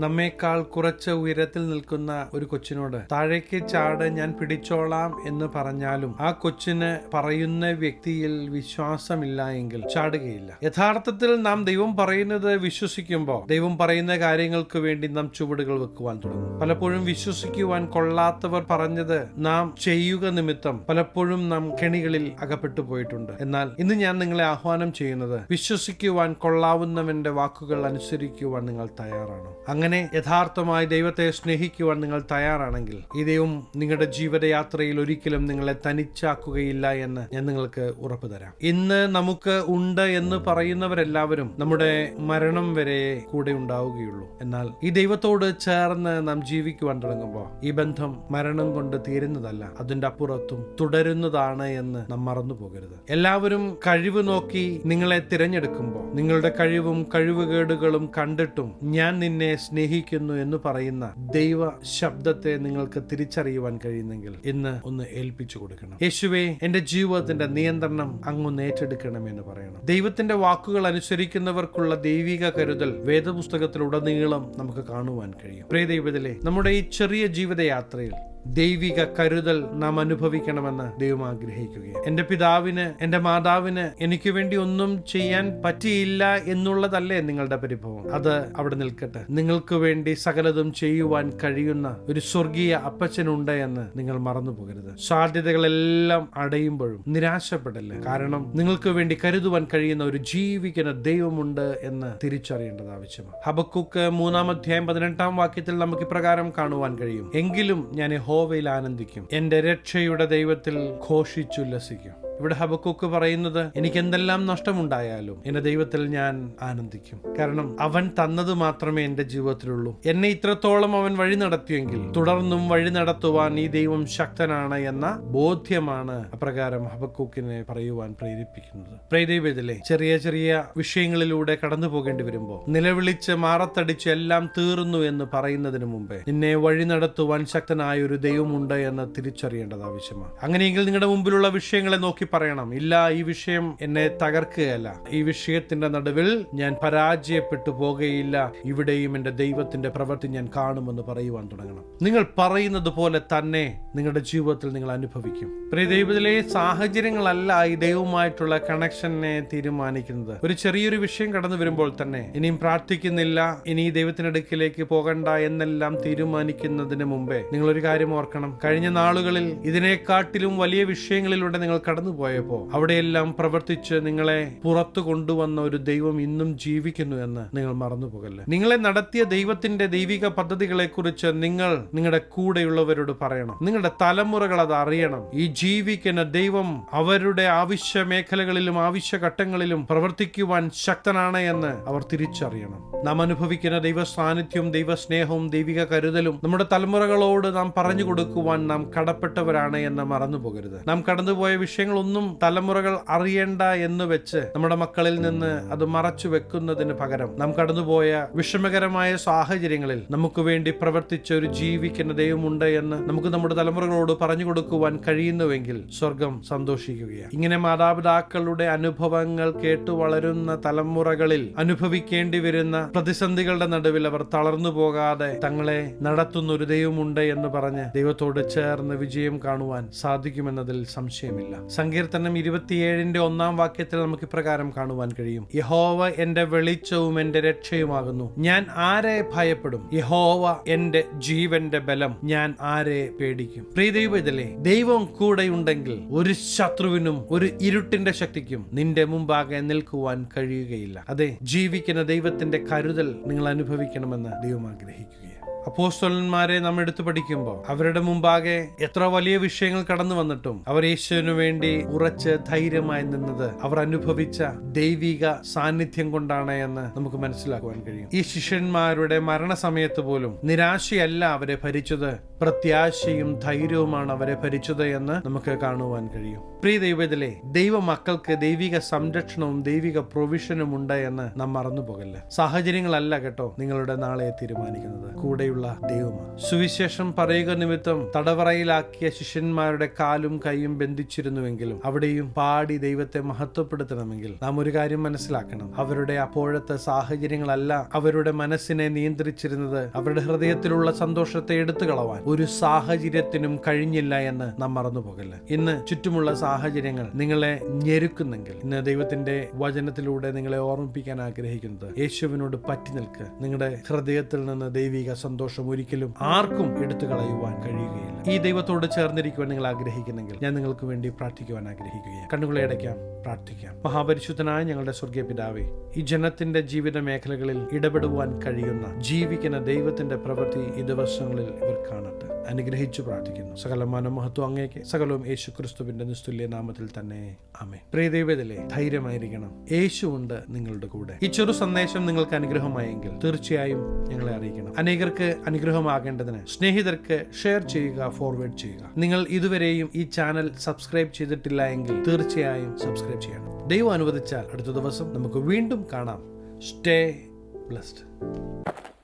നമ്മേക്കാൾ കുറച്ച് ഉയരത്തിൽ നിൽക്കുന്ന ഒരു കൊച്ചിനോട് താഴേക്ക് ചാട് ഞാൻ പിടിച്ചോളാം എന്ന് പറഞ്ഞാലും ആ കൊച്ചിന് പറയുന്ന വ്യക്തിയിൽ വിശ്വാസമില്ല എങ്കിൽ ചാടുകയില്ല. യഥാർത്ഥത്തിൽ നാം ദൈവം പറയുന്നത് വിശ്വസിക്കുമ്പോൾ ദൈവം പറയുന്ന കാര്യങ്ങൾക്ക് വേണ്ടി നാം ചുവടുകൾ വെക്കുവാൻ തുടങ്ങും. പലപ്പോഴും വിശ്വസിക്കുവാൻ കൊള്ളാത്തവർ പറഞ്ഞത് നാം ചെയ്യുക നിമിത്തം പലപ്പോഴും നാം കെണികളിൽ അകപ്പെട്ടു പോയിട്ടുണ്ട്. എന്നാൽ ഇന്ന് ഞാൻ നിങ്ങളെ ആഹ്വാനം ചെയ്യുന്നത് വിശ്വസിക്കുവാൻ കൊള്ളാവുന്നവന്റെ വാക്കുകൾ അനുസരിക്കുവാൻ നിങ്ങൾ തയ്യാറാണോ. അങ്ങനെ യഥാർത്ഥമായി ദൈവത്തെ സ്നേഹിക്കുവാൻ നിങ്ങൾ തയ്യാറാണെങ്കിൽ ഈ ദൈവം നിങ്ങളുടെ ജീവിതയാത്രയിൽ ഒരിക്കലും നിങ്ങളെ തനിച്ചാക്കുകയില്ല എന്ന് ഞാൻ നിങ്ങൾക്ക് ഉറപ്പ് തരാം. ഇന്ന് നമുക്ക് ഉണ്ട് എന്ന് പറയുന്നവരെല്ലാവരും നമ്മുടെ മരണം വരെ കൂടെ ഉണ്ടാവുകയുള്ളൂ. എന്നാൽ ഈ ദൈവത്തോട് ചേർന്ന് നാം ജീവിക്കുവാൻ തുടങ്ങുമ്പോൾ ഈ ബന്ധം മരണം കൊണ്ട് തീരുന്നതല്ല അതിന്റെ അപ്പുറത്തും തുടരുന്നതാണ് എന്ന് നാം മറന്നു പോകരുത്. എല്ലാവരും കഴിവ് നോക്കി നിങ്ങളെ തിരഞ്ഞെടുക്കുമ്പോൾ നിങ്ങളുടെ കഴിവും കഴിവുകേടുകളും കണ്ടിട്ടും ഞാൻ നിന്നെ സ്നേഹിക്കുന്നു എന്ന് പറയുന്ന ദൈവ ശബ്ദത്തെ നിങ്ങൾക്ക് തിരിച്ചറിയുവാൻ കഴിയുന്നെങ്കിൽ ഇന്ന് ഒന്ന് ഏൽപ്പിച്ചു കൊടുക്കണം. യേശുവെ എന്റെ ജീവിതത്തിന്റെ നിയന്ത്രണം അങ്ങൊന്ന് ഏറ്റെടുക്കണമെന്ന് പറയണം. ദൈവത്തിന്റെ വാക്കുകൾ അനുസരിക്കുന്നവർക്കുള്ള ദൈവിക കരുതൽ വേദപുസ്തകത്തിലുടനീളം നമുക്ക് കാണുവാൻ കഴിയും. പ്രിയ ദൈവത്തിലെ നമ്മുടെ ഈ ചെറിയ ജീവിതയാത്രയിൽ ദൈവിക കരുതൽ നാം അനുഭവിക്കണമെന്ന് ദൈവം ആഗ്രഹിക്കുകയാണ്. എന്റെ പിതാവിന് എന്റെ മാതാവിന് എനിക്ക് വേണ്ടി ഒന്നും ചെയ്യാൻ പറ്റിയില്ല എന്നുള്ളതല്ലേ നിങ്ങളുടെ പരിഭവം. അത് അവിടെ നിൽക്കട്ടെ. നിങ്ങൾക്ക് വേണ്ടി സകലതും ചെയ്യുവാൻ കഴിയുന്ന ഒരു സ്വർഗീയ അപ്പച്ചനുണ്ട് എന്ന് നിങ്ങൾ മറന്നു പോകരുത്. സാധ്യതകളെല്ലാം അടയുമ്പോഴും നിരാശപ്പെടല്ല? കാരണം നിങ്ങൾക്ക് വേണ്ടി കരുതുവാൻ കഴിയുന്ന ഒരു ജീവിക്കുന്ന ദൈവമുണ്ട് എന്ന് തിരിച്ചറിയേണ്ടത് ആവശ്യമാണ്. ഹബക്കുക്ക് മൂന്നാം അധ്യായം പതിനെട്ടാം വാക്യത്തിൽ നമുക്ക് ഇപ്രകാരം കാണുവാൻ കഴിയും. എങ്കിലും ഞാൻ യഹോവയിൽ ആനന്ദിക്കും. എന്റെ രക്ഷയുടെ ദൈവത്തിൽ ഘോഷിച്ചുല്ലസിക്കും ഇവിടെ ഹബക്കൂക്ക് പറയുന്നത് എനിക്ക് എന്തെല്ലാം നഷ്ടമുണ്ടായാലും എന്റെ ദൈവത്തിൽ ഞാൻ ആനന്ദിക്കും. കാരണം അവൻ തന്നത് മാത്രമേ എന്റെ ജീവിതത്തിലുള്ളൂ. എന്നെ ഇത്രത്തോളം അവൻ വഴി നടത്തിയെങ്കിൽ തുടർന്നും വഴി നടത്തുവാൻ ഈ ദൈവം ശക്തനാണ് എന്ന ബോധ്യമാണ് അപ്രകാരം ഹബക്കൂക്കിനെ പറയുവാൻ പ്രേരിപ്പിക്കുന്നത്. പ്രേരിപ്പിതിലെ ചെറിയ ചെറിയ വിഷയങ്ങളിലൂടെ കടന്നു പോകേണ്ടി വരുമ്പോൾ നിലവിളിച്ച് മാറത്തടിച്ച് എല്ലാം തീർന്നു എന്ന് പറയുന്നതിന് മുമ്പേ നിന്നെ വഴി നടത്തുവാൻ ശക്തനായ ഒരു ദൈവമുണ്ട് എന്ന് തിരിച്ചറിയേണ്ടത് ആവശ്യമാണ്. അങ്ങനെയെങ്കിൽ നിങ്ങളുടെ മുമ്പിലുള്ള വിഷയങ്ങളെ നോക്കി പറയണം ഇല്ല ഈ വിഷയം എന്നെ തകർക്കുകയല്ല. ഈ വിഷയത്തിന്റെ നടുവിൽ ഞാൻ പരാജയപ്പെട്ടു പോകുകയില്ല. ഇവിടെയും എന്റെ ദൈവത്തിന്റെ പ്രവൃത്തി ഞാൻ കാണുമെന്ന് പറയുവാൻ തുടങ്ങണം. നിങ്ങൾ പറയുന്നത് പോലെ തന്നെ നിങ്ങളുടെ ജീവിതത്തിൽ നിങ്ങൾ അനുഭവിക്കും. പ്രിയ ദൈവത്തിലെ സാഹചര്യങ്ങളല്ല ഈ ദൈവവുമായിട്ടുള്ള കണക്ഷനെ തീരുമാനിക്കുന്നത്. ഒരു ചെറിയൊരു വിഷയം കടന്നു വരുമ്പോൾ തന്നെ ഇനിയും പ്രാർത്ഥിക്കുന്നില്ല ഇനി ദൈവത്തിനടുക്കിലേക്ക് പോകണ്ട എന്നെല്ലാം തീരുമാനിക്കുന്നതിന് മുമ്പേ നിങ്ങൾ ഒരു കാര്യം ഓർക്കണം. കഴിഞ്ഞ നാളുകളിൽ ഇതിനെക്കാട്ടിലും വലിയ വിഷയങ്ങളിലൂടെ നിങ്ങൾ കടന്നു പോയപ്പോ അവിടെയെല്ലാം പ്രവർത്തിച്ച് നിങ്ങളെ പുറത്തു കൊണ്ടുവന്ന ഒരു ദൈവം ഇന്നും ജീവിക്കുന്നു എന്ന് നിങ്ങൾ മറന്നു പോകല്ലേ നിങ്ങളെ നടത്തിയ ദൈവത്തിന്റെ ദൈവിക പദ്ധതികളെ കുറിച്ച് നിങ്ങൾ നിങ്ങളുടെ കൂടെയുള്ളവരോട് പറയണം. നിങ്ങളുടെ തലമുറകൾ അത് അറിയണം. ഈ ജീവിക്കുന്ന ദൈവം അവരുടെ ആവശ്യ മേഖലകളിലും ആവശ്യ ഘട്ടങ്ങളിലും പ്രവർത്തിക്കുവാൻ ശക്തനാണ് എന്ന് അവർ തിരിച്ചറിയണം. നാം അനുഭവിക്കുന്ന ദൈവ സാന്നിധ്യവും ദൈവ സ്നേഹവും ദൈവിക കരുതലും നമ്മുടെ തലമുറകളോട് നാം പറഞ്ഞു കൊടുക്കുവാൻ നാം കടപ്പെട്ടവരാണ് എന്ന് മറന്നു പോകരുത് നാം കടന്നുപോയ വിഷയങ്ങളൊന്നും തലമുറകൾ അറിയേണ്ട എന്ന് വെച്ച് നമ്മുടെ മക്കളിൽ നിന്ന് അത് മറച്ചു വെക്കുന്നതിന് പകരം നാം കടന്നുപോയ വിഷമകരമായ സാഹചര്യങ്ങളിൽ നമുക്ക് വേണ്ടി പ്രവർത്തിച്ച ഒരു ജീവിക്കുന്ന ദൈവമുണ്ട് എന്ന് നമുക്ക് നമ്മുടെ തലമുറകളോട് പറഞ്ഞു കൊടുക്കുവാൻ കഴിയുന്നുവെങ്കിൽ സ്വർഗം സന്തോഷിക്കുകയാണ്. ഇങ്ങനെ മാതാപിതാക്കളുടെ അനുഭവങ്ങൾ കേട്ടു വളരുന്ന തലമുറകളിൽ അനുഭവിക്കേണ്ടി വരുന്ന പ്രതിസന്ധികളുടെ നടുവിൽ അവർ തളർന്നു പോകാതെ തങ്ങളെ നടത്തുന്ന ഒരു ദൈവമുണ്ട് എന്ന് പറഞ്ഞ് ദൈവത്തോട് ചേർന്ന് വിജയം കാണുവാൻ സാധിക്കുമെന്നതിൽ സംശയമില്ല. സങ്കീർത്തനം ഇരുപത്തിയേഴിന്റെ ഒന്നാം വാക്യത്തിൽ നമുക്ക് ഇപ്രകാരം കാണുവാൻ കഴിയും. യഹോവ എന്റെ വെളിച്ചവും എന്റെ രക്ഷയുമാകുന്നു. ഞാൻ ആരെ ഭയപ്പെടും? യഹോവ എന്റെ ജീവന്റെ ബലം ഞാൻ ആരെ പേടിക്കും? പ്രിയ ദൈവത്തിലെ ദൈവം കൂടെയുണ്ടെങ്കിൽ ഒരു ശത്രുവിനും ഒരു ഇരുട്ടിന്റെ ശക്തിക്കും നിന്റെ മുമ്പാകെ നിൽക്കുവാൻ കഴിയുകയില്ല. അതെ ജീവിക്കുന്ന ദൈവത്തിന്റെ കരുതൽ നിങ്ങൾ അനുഭവിക്കണമെന്ന് ദൈവം ആഗ്രഹിക്കുകയാണ്. അപ്പോസ്തലന്മാരെ നമ്മൾ എടുത്തു പഠിക്കുമ്പോൾ അവരുടെ മുമ്പാകെ എത്ര വലിയ വിഷയങ്ങൾ കടന്നു വന്നിട്ടും അവർ യേശുവിനു വേണ്ടി ഉറച്ച് ധൈര്യമായി നിന്നത് അവർ അനുഭവിച്ച ദൈവിക സാന്നിധ്യം കൊണ്ടാണ് എന്ന് നമുക്ക് മനസ്സിലാക്കുവാൻ കഴിയും. ഈ ശിഷ്യന്മാരുടെ മരണസമയത്ത് പോലും നിരാശയല്ല അവരെ ഭരിച്ചത് പ്രത്യാശയും ധൈര്യവുമാണ് അവരെ ഭരിച്ചത് എന്ന് നമുക്ക് കാണുവാൻ കഴിയും. പ്രിയ ദൈവത്തിലെ ദൈവ മക്കൾക്ക് ദൈവിക സംരക്ഷണവും ദൈവിക പ്രൊവിഷനും ഉണ്ട് എന്ന് നാം മറന്നു പോകല്ല? സാഹചര്യങ്ങളല്ല കേട്ടോ നിങ്ങളുടെ നാളെ തീരുമാനിക്കുന്നത്. കൂടെയുള്ള ദൈവമാണ് സുവിശേഷം പറയുക നിമിത്തം തടവറയിലാക്കിയ ശിഷ്യന്മാരുടെ കാലും കൈയും ബന്ധിച്ചിരുന്നുവെങ്കിലും അവിടെയും പാടി ദൈവത്തെ മഹത്വപ്പെടുത്തണമെങ്കിൽ നാം ഒരു കാര്യം മനസ്സിലാക്കണം. അവരുടെ അപ്പോഴത്തെ സാഹചര്യങ്ങളല്ല അവരുടെ മനസ്സിനെ നിയന്ത്രിച്ചിരുന്നത്. അവരുടെ ഹൃദയത്തിലുള്ള സന്തോഷത്തെ എടുത്തു കളവാൻ ഒരു സാഹചര്യത്തിനും കഴിഞ്ഞില്ല എന്ന് നാം മറന്നു പോകല്ല? ഇന്ന് ചുറ്റുമുള്ള സാഹചര്യങ്ങൾ നിങ്ങളെ ഞെരുക്കുന്നെങ്കിൽ ഇന്ന് ദൈവത്തിന്റെ വചനത്തിലൂടെ നിങ്ങളെ ഓർമ്മിപ്പിക്കാൻ ആഗ്രഹിക്കുന്നത് യേശുവിനോട് പറ്റി നിൽക്കുക നിങ്ങളുടെ ഹൃദയത്തിൽ നിന്ന് ദൈവിക സന്തോഷം ഒരിക്കലും ആർക്കും എടുത്തു കളയുവാൻ കഴിയുകയില്ല. ഈ ദൈവത്തോട് ചേർന്നിരിക്കുവാൻ നിങ്ങൾ ആഗ്രഹിക്കുന്നെങ്കിൽ ഞാൻ നിങ്ങൾക്ക് വേണ്ടി പ്രാർത്ഥിക്കുവാൻ ആഗ്രഹിക്കുകയാണ്. കണ്ണുകളെ അടയ്ക്കാം പ്രാർത്ഥിക്കാം. മഹാപരിശുദ്ധനായ ഞങ്ങളുടെ സ്വർഗീയ പിതാവേ ഈ ജനത്തിന്റെ ജീവിത മേഖലകളിൽ ഇടപെടുവാൻ കഴിയുന്ന ജീവിക്കുന്ന ദൈവത്തിന്റെ പ്രവൃത്തി ഈ ദിവസങ്ങളിൽ ഇവർ കാണട്ടെ. അനുഗ്രഹിച്ചു പ്രാർത്ഥിക്കുന്നു. സകല മനമഹത്വം അങ്ങേക്ക് സകലവും യേശു ക്രിസ്തുവിന്റെ നിസ്തുല്യ നാമത്തിൽ തന്നെ ആമേ പ്രിയദേവതലെ ധൈര്യമായിരിക്കണം. യേശു ഉണ്ട് നിങ്ങളുടെ കൂടെ. ഈ ചെറു സന്ദേശം നിങ്ങൾക്ക് അനുഗ്രഹമായെങ്കിൽ തീർച്ചയായും ഞങ്ങളെ അറിയിക്കണം. അനേകർക്ക് അനുഗ്രഹമാകേണ്ടതിന് സ്നേഹിതർക്ക് ഷെയർ ചെയ്യുക ഫോർവേഡ് ചെയ്യുക. നിങ്ങൾ ഇതുവരെയും ഈ ചാനൽ സബ്സ്ക്രൈബ് ചെയ്തിട്ടില്ല എങ്കിൽ തീർച്ചയായും സബ്സ്ക്രൈബ് ചെയ്യണം. ദൈവം അനുവദിച്ചാൽ അടുത്ത ദിവസം നമുക്ക് വീണ്ടും കാണാം. Stay blessed.